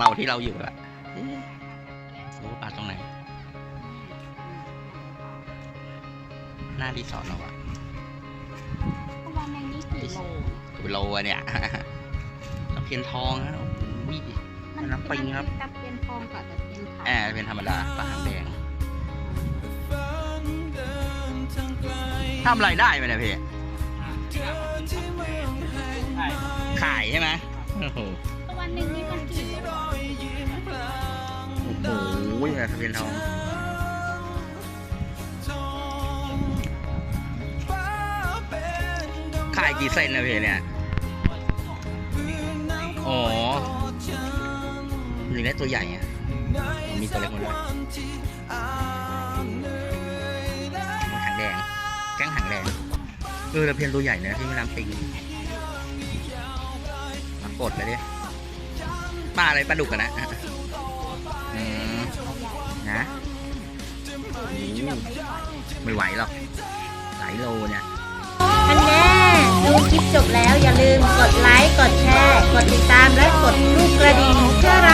เราที่เราอยู่อะเอ๊ะรู้ปลาตรงไหน หน้ารีสอร์ทเราอะวันนึงนี่กี่โลตัวโลอะเนี่ยตะเพียนทองนะโอ้โหมันน้ำปิงครับตะเพียนทองกับตะเพียนขาวแอร์เป็นธรรมดาปลาหางแดงทำอะไรได้ไหมเนี่ยพี่ขายใช่ไหมโอ้โหวันหนึ่งนี่มันกี่ โหทะเบียนทองขายกี่เซนนะพี่เนี่ย อ๋อหนึ่งได้ตัวใหญ่อะมีตัวเล็กหมดเลยหางแดง แก้งหางแดง เออตะเพียนตัวใหญ่นะที่แม่น้ำปิงมากดเลยดิปลาอะไรปลาดุกกันนะ ไม่ไหวหรอกหลายโลเนี่ยอันแน่ดูคลิปจบแล้วอย่าลืมกดไลค์ กดแชร์ กดติดตามและกดรูปกระดิ่งเพื่อ